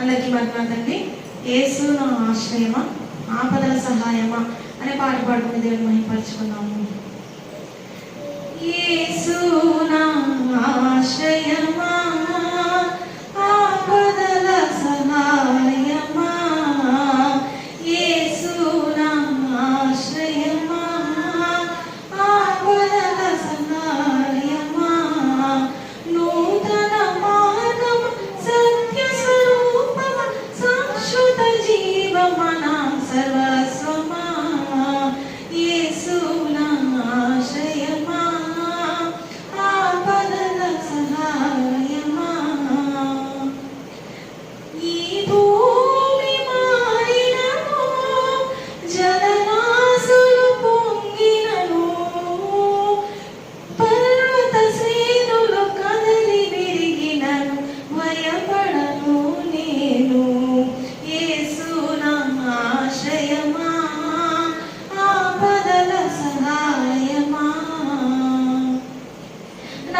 అలాగే మర్మాదండి ఏసు నా ఆశ్రయమా? ఆపదల సహాయమా? అనే పాట పాడుకుని దేవుడు మహిపరుచుకున్నాము ఏసు నా ఆశ్రయమా?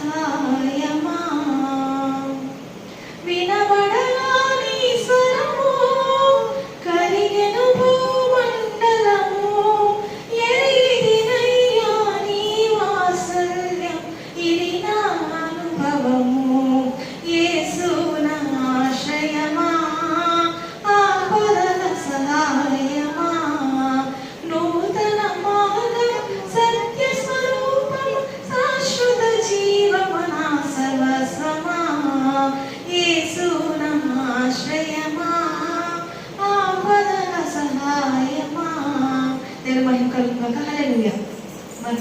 하지만 నేను మహిమ కలుగుగాక హలే మన